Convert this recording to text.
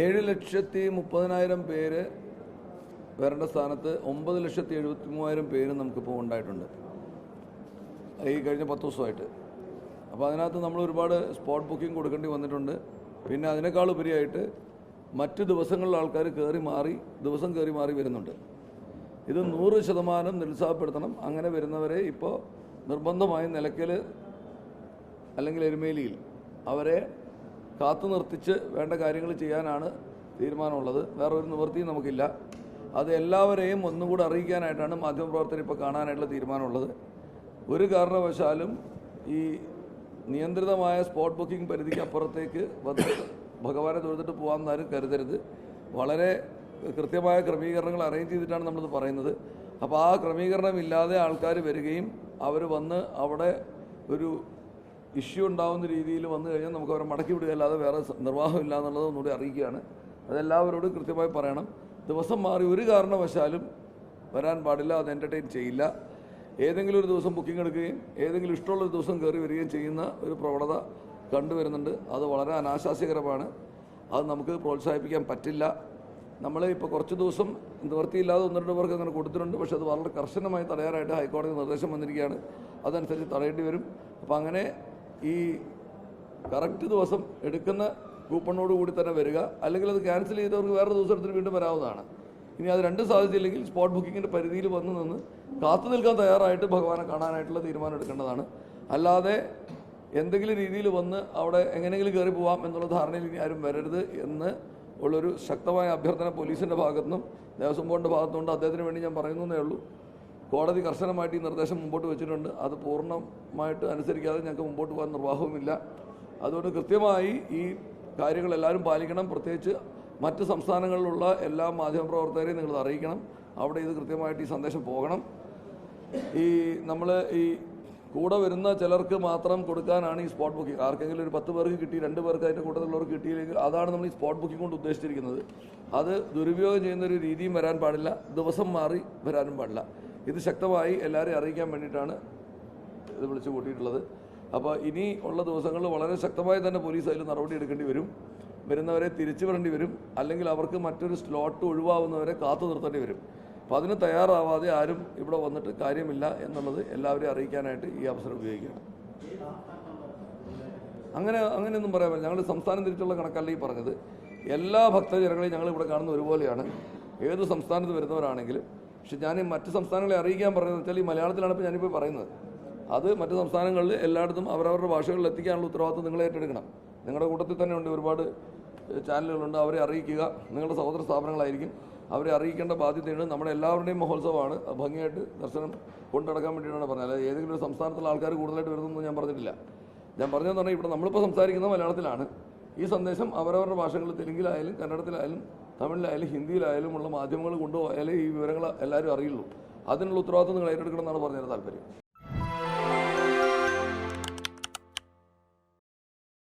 ഏഴ് ലക്ഷത്തി മുപ്പതിനായിരം പേര് വരേണ്ട സ്ഥാനത്ത് ഒമ്പത് ലക്ഷത്തി എഴുപത്തി മൂവായിരം പേര് നമുക്കിപ്പോൾ ഉണ്ടായിട്ടുണ്ട്. ഈ കഴിഞ്ഞ പത്ത് ദിവസമായിട്ട്. അപ്പോൾ അതിനകത്ത് നമ്മൾ ഒരുപാട് സ്പോട്ട് ബുക്കിംഗ് കൊടുക്കേണ്ടി വന്നിട്ടുണ്ട്. പിന്നെ അതിനേക്കാൾ ഉപരിയായിട്ട് മറ്റ് ദിവസങ്ങളിൽ ആൾക്കാർ കയറി മാറി ദിവസം കയറി മാറി വരുന്നുണ്ട്. ഇത് നൂറ് ശതമാനം നിരുത്സാഹപ്പെടുത്തണം. അങ്ങനെ വരുന്നവരെ ഇപ്പോൾ നിർബന്ധമായും നിലയ്ക്കൽ അല്ലെങ്കിൽ എരുമേലിയിൽ അവരെ കാത്തു നിർത്തിച്ച് വേണ്ട കാര്യങ്ങൾ ചെയ്യാനാണ് തീരുമാനമുള്ളത്. വേറെ ഒരു നിവൃത്തിയും നമുക്കില്ല. അത് എല്ലാവരെയും ഒന്നുകൂടെ അറിയിക്കാനായിട്ടാണ് മാധ്യമപ്രവർത്തകർ ഇപ്പോൾ കാണാനായിട്ടുള്ള തീരുമാനമുള്ളത്. ഒരു കാരണവശാലും ഈ നിയന്ത്രിതമായ സ്പോട്ട് ബുക്കിംഗ് പരിധിക്ക് അപ്പുറത്തേക്ക് ഭഗവാനെ തൊഴുതിട്ട് പോകാമെന്ന് ആരും കരുതരുത്. വളരെ കൃത്യമായ ക്രമീകരണങ്ങൾ അറേഞ്ച് ചെയ്തിട്ടാണ് നമ്മളിത് പറയുന്നത്. അപ്പോൾ ആ ക്രമീകരണം ഇല്ലാതെ ആൾക്കാർ വരികയും അവർ വന്ന് അവിടെ ഒരു ഇഷ്യൂ ഉണ്ടാവുന്ന രീതിയിൽ വന്നു കഴിഞ്ഞാൽ നമുക്ക് അവരെ മടക്കി വിടുകയല്ലാതെ വേറെ നിർവാഹം നിർവാഹമില്ല എന്നുള്ളത് ഒന്നുകൂടി അറിയിക്കുകയാണ്. അതെല്ലാവരോടും കൃത്യമായി പറയണം. ദിവസം മാറി ഒരു കാരണവശാലും വരാൻ പാടില്ല അത് എന്റർടൈൻ ചെയ്യില്ല. ഏതെങ്കിലും ഒരു ദിവസം ബുക്കിംഗ് എടുക്കുകയും ഏതെങ്കിലും ഇഷ്ടമുള്ള ഒരു ദിവസം കയറി വരികയും ചെയ്യുന്ന ഒരു പ്രവണത കണ്ടുവരുന്നുണ്ട് അത് വളരെ അനാശാസ്യകരമാണ്. അത് നമുക്ക് പ്രോത്സാഹിപ്പിക്കാൻ പറ്റില്ല. നമ്മൾ ഇപ്പോൾ കുറച്ച് ദിവസം നിവൃത്തിയില്ലാതെ ഒന്ന് രണ്ട് പേർക്ക് അങ്ങനെ കൊടുത്തിട്ടുണ്ട് പക്ഷേ അത് വളരെ കർശനമായി തടയാനായിട്ട് ഹൈക്കോടതി നിർദ്ദേശം വന്നിരിക്കുകയാണ്. അതനുസരിച്ച് തടയേണ്ടി വരും. അപ്പോൾ അങ്ങനെ ഈ കറക്റ്റ് ദിവസം എടുക്കുന്ന കൂപ്പണോട് കൂടി തന്നെ വരിക അല്ലെങ്കിൽ അത് ക്യാൻസൽ ചെയ്തവർക്ക് വേറെ ദിവസം എടുത്തിട്ട് വീണ്ടും വരാവുന്നതാണ്. ഇനി അത് രണ്ടും സാധിച്ചില്ലെങ്കിൽ സ്പോട്ട് ബുക്കിങ്ങിന്റെ പരിധിയിൽ വന്ന് നിന്ന് കാത്തു നിൽക്കാൻ തയ്യാറായിട്ട് ഭഗവാനെ കാണാനായിട്ടുള്ള തീരുമാനം എടുക്കേണ്ടതാണ്. അല്ലാതെ എന്തെങ്കിലും രീതിയിൽ വന്ന് അവിടെ എങ്ങനെയെങ്കിലും കയറി പോവാം എന്നുള്ള ധാരണയിൽ ഇനി ആരും വരരുത് എന്ന് ഉള്ളൊരു ശക്തമായ അഭ്യർത്ഥന പോലീസിന്റെ ഭാഗത്തുനിന്നും ദേവസ്വം ബോർഡിന്റെ ഭാഗത്തുനിന്നുണ്ട് അദ്ദേഹത്തിന് വേണ്ടി ഞാൻ പറയുന്നതേ ഉള്ളൂ. കോടതി കർശനമായിട്ട് ഈ നിർദ്ദേശം മുമ്പോട്ട് വെച്ചിട്ടുണ്ട്. അത് പൂർണമായിട്ട് അനുസരിക്കാതെ ഞങ്ങൾക്ക് മുമ്പോട്ട് പോകാൻ നിർവാഹവുമില്ല. അതുകൊണ്ട് കൃത്യമായി ഈ കാര്യങ്ങൾ എല്ലാവരും പാലിക്കണം. പ്രത്യേകിച്ച് മറ്റ് സംസ്ഥാനങ്ങളിലുള്ള എല്ലാ മാധ്യമപ്രവർത്തകരെയും നിങ്ങൾ അറിയിക്കണം. അവിടെ ഇത് കൃത്യമായിട്ട് ഈ സന്ദേശം പോകണം. ഈ നമ്മൾ ഈ കൂടെ വരുന്ന ചിലർക്ക് മാത്രം കൊടുക്കാനാണ് ഈ സ്പോട്ട് ബുക്കിംഗ്. ആർക്കെങ്കിലും ഒരു പത്ത് പേർക്ക് കിട്ടി രണ്ട് പേർക്ക് അതിന്റെ കൂട്ടത്തിലുള്ളവർക്ക് കിട്ടിയില്ലെങ്കിൽ അതാണ് നമ്മൾ ഈ സ്പോട്ട് ബുക്കിംഗ് കൊണ്ട് ഉദ്ദേശിച്ചിരിക്കുന്നത്. അത് ദുരുപയോഗം ചെയ്യുന്ന ഒരു രീതിയും വരാൻ പാടില്ല. ദിവസം മാറി വരാനും പാടില്ല. ഇത് ശക്തമായി എല്ലാവരെയും അറിയിക്കാൻ വേണ്ടിയിട്ടാണ് ഇത് വിളിച്ചു കൂട്ടിയിട്ടുള്ളത്. അപ്പോൾ ഇനി ഉള്ള ദിവസങ്ങളിൽ വളരെ ശക്തമായി തന്നെ പോലീസ് അതിൽ നടപടി എടുക്കേണ്ടി വരും. വരുന്നവരെ തിരിച്ചു വരേണ്ടി വരും. അല്ലെങ്കിൽ അവർക്ക് മറ്റൊരു സ്ലോട്ട് ഒഴിവാകുന്നവരെ കാത്തു നിർത്തേണ്ടി വരും. അപ്പോൾ അതിന് തയ്യാറാവാതെ ആരും ഇവിടെ വന്നിട്ട് കാര്യമില്ല എന്നുള്ളത് എല്ലാവരെയും അറിയിക്കാനായിട്ട് ഈ അവസരം ഉപയോഗിക്കുകയാണ്. അങ്ങനെ അങ്ങനെയൊന്നും പറയാൻ ഞങ്ങൾ സംസ്ഥാനം തിരിച്ചുള്ള കണക്കല്ല ഈ പറഞ്ഞത്. എല്ലാ ഭക്തജനങ്ങളെയും ഞങ്ങൾ ഇവിടെ കാണുന്ന ഒരുപോലെയാണ്. ഏത് സംസ്ഥാനത്ത് വരുന്നവരാണെങ്കിലും പക്ഷെ ഞാൻ മറ്റ് സംസ്ഥാനങ്ങളെ അറിയിക്കാൻ പറഞ്ഞതെന്ന് വെച്ചാൽ ഈ മലയാളത്തിലാണ് ഇപ്പോൾ ഞാനിപ്പോൾ പറയുന്നത്. അത് മറ്റ് സംസ്ഥാനങ്ങളിൽ എല്ലായിടത്തും അവരവരുടെ ഭാഷകളിൽ എത്തിക്കാനുള്ള ഉത്തരവാദിത്വം നിങ്ങൾ ഏറ്റെടുക്കണം. നിങ്ങളുടെ കൂട്ടത്തിൽ തന്നെ ഉണ്ട് ഒരുപാട് ചാനലുകളുണ്ട്. അവരെ അറിയിക്കുക. നിങ്ങളുടെ സഹോദര സ്ഥാപനങ്ങളായിരിക്കും. അവരെ അറിയിക്കേണ്ട ബാധ്യതയാണ് നമ്മുടെ എല്ലാവരുടെയും മഹോത്സവമാണ്. ഭംഗിയായിട്ട് ദർശനം കൊണ്ടുനടക്കാൻ വേണ്ടിയിട്ടാണ് പറഞ്ഞത്. അല്ലാതെ ഏതെങ്കിലും ഒരു സംസ്ഥാനത്തുള്ള ആൾക്കാർ കൂടുതലായിട്ട് വരുന്നതെന്ന് ഞാൻ പറഞ്ഞിട്ടില്ല. ഞാൻ പറഞ്ഞതെന്ന് പറഞ്ഞാൽ ഇവിടെ നമ്മളിപ്പോൾ സംസാരിക്കുന്നത് മലയാളത്തിലാണ്. ഈ സന്ദേശം അവരവരുടെ ഭാഷകളിൽ തെലുങ്കിലായാലും കന്നഡത്തിലായാലും തമിഴിലായാലും ഹിന്ദിയിലായാലും ഉള്ള മാധ്യമങ്ങൾ കൊണ്ടുപോയാലേ ഈ വിവരങ്ങൾ എല്ലാവരും അറിയുള്ളൂ. അതിനുള്ള ഉത്തരവാദിത്വം നിങ്ങൾ ഏറ്റെടുക്കണം എന്നാണ് പറഞ്ഞതിന് താല്പര്യം.